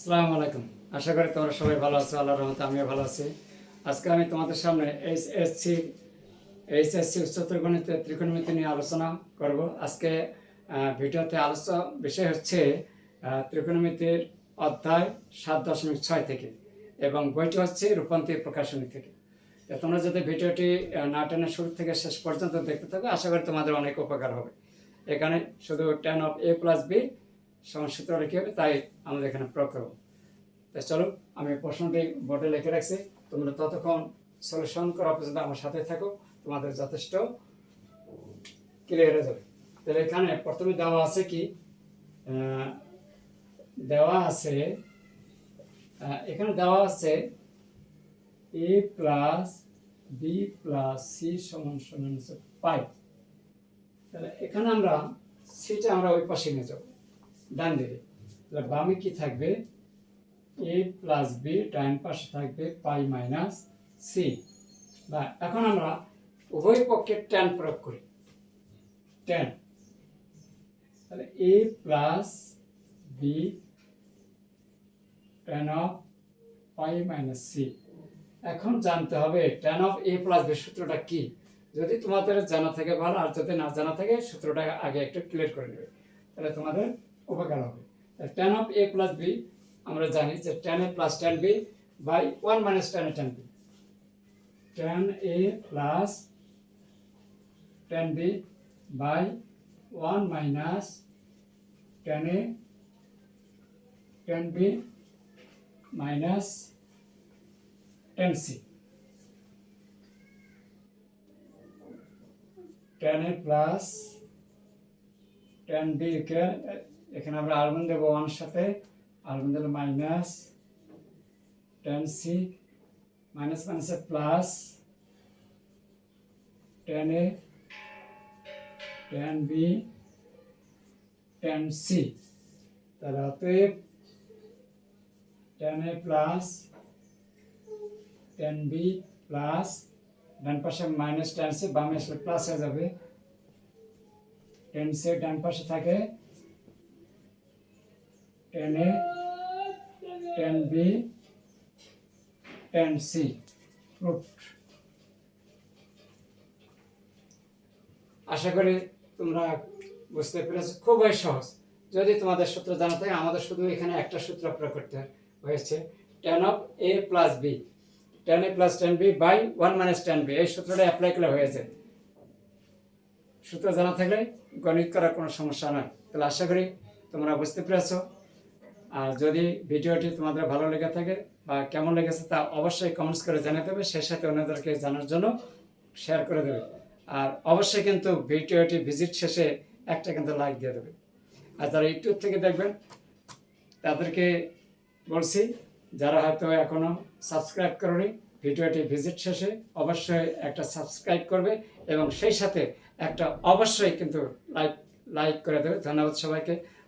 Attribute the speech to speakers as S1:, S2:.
S1: আসসালামু আলাইকুম। আশা করি তোমরা সবাই ভালো আছো আল্লাহ রহমতে আমিও ভালো আছি। আজকে আমি তোমাদের সামনে H S C, H S C উচ্চতর গণিত ত্রিকোণমিতি নিয়ে আলোচনা করব। আজকে ভিডিওতে আলোচনা বিষয় হচ্ছে ত্রিকোণমিতির অধ্যায় সাত দশমিক ছয় থেকে এবং বইটি হচ্ছে রূপান্তর প্রকাশনী থেকে। তোমরা যদি ভিডিওটি না টেনে শুরু থেকে শেষ পর্যন্ত দেখতে থাকো, আশা করি তোমাদের অনেক উপকার হবে। এখানে শুধু tan of A plus B সমান সূত্র লিখে হবে, তাই আমাদের এখানে প্রয়োগ করব। তো চলো, আমি প্রশ্নটি বোর্ডে লিখে রাখছি। তোমরা ততক্ষণ সলিউশন করা পর্যন্ত আমার সাথে থাকো, তোমাদের যথেষ্ট ক্লিয়ার হয়ে যাবে। তাহলে এখানে প্রথমে দেওয়া আছে কি দেওয়া আছে এখানে দেওয়া আছে A plus B plus C সমান সমান পাই তাহলে এখানে আমরা সিটা আমরা ওই পাশে নিয়ে যাব। ডান দিকে তাহলে বামে কি থাকবে? এ প্লাস বি ডান পাশে থাকবে পাই মাইনাস সি। বা এখন আমরা উভয় পক্ষে ট্যান প্রয়োগ করি। ট্যান তাহলে A plus B tan of pi minus C. এখন জানতে হবে tan of A plus B সূত্রটা কি? যদি তোমাদের জানা থাকে ভালো, আর যদি না জানা থাকে, সূত্রটা আগে একটু ক্লিয়ার করে নেবে। তাহলে তোমাদের উপকার হবে। Tan of A plus B আমরা জানি যে tan A plus tan B by one minus tan A tan B tan A plus tan B by one minus tan A tan B minus tan C tan A plus tan B এখানে আমরা আলমন্ড দেবো one সাথে। আলমন্ড দিলে minus tan C minus মাইনাসে plus tan A tan B tan C তাহলে অতএব tan A plus tan B plus ডান পাশে মাইনাস টেন সি বামে আসলে প্লাস হয়ে যাবে। টেন সি ডান পাশে থাকে tan A tan B tan C fruit আশা করি তোমরা বুঝতে পেরেছ। খুবই সহজ। যদি তোমাদের সূত্র জানা থাকে, আমাদের শুধু এখানে একটা সূত্র প্রয়োগ করতে হয়েছে। Tan of A plus B tan A plus tan B by one minus tan B এই সূত্রটা অ্যাপ্লাই করলে হয়েছে সূত্র জানা থাকলে গণিত করার কোনো সমস্যা নয় তাহলে আশা করি তোমরা বুঝতে পেরেছ। আর যদি ভিডিওটি তোমাদের ভালো লেগে থাকে বা কেমন লেগেছে তা অবশ্যই কমেন্টস করে জানাতে হবে। সেই সাথে অন্যদেরকে জানার জন্য শেয়ার করে দেবে। আর অবশ্যই কিন্তু ভিডিওটি ভিজিট শেষে একটা কিন্তু লাইক দিয়ে দেবে। আর যারা ইউটিউব থেকে দেখবেন, তাদেরকে বলছি, যারা হয়তো এখনও সাবস্ক্রাইব করনি, ভিডিওটি ভিজিট শেষে অবশ্যই একটা সাবস্ক্রাইব করবে এবং সেই সাথে একটা অবশ্যই কিন্তু লাইক লাইক করে দেবে। ধন্যবাদ সবাইকে।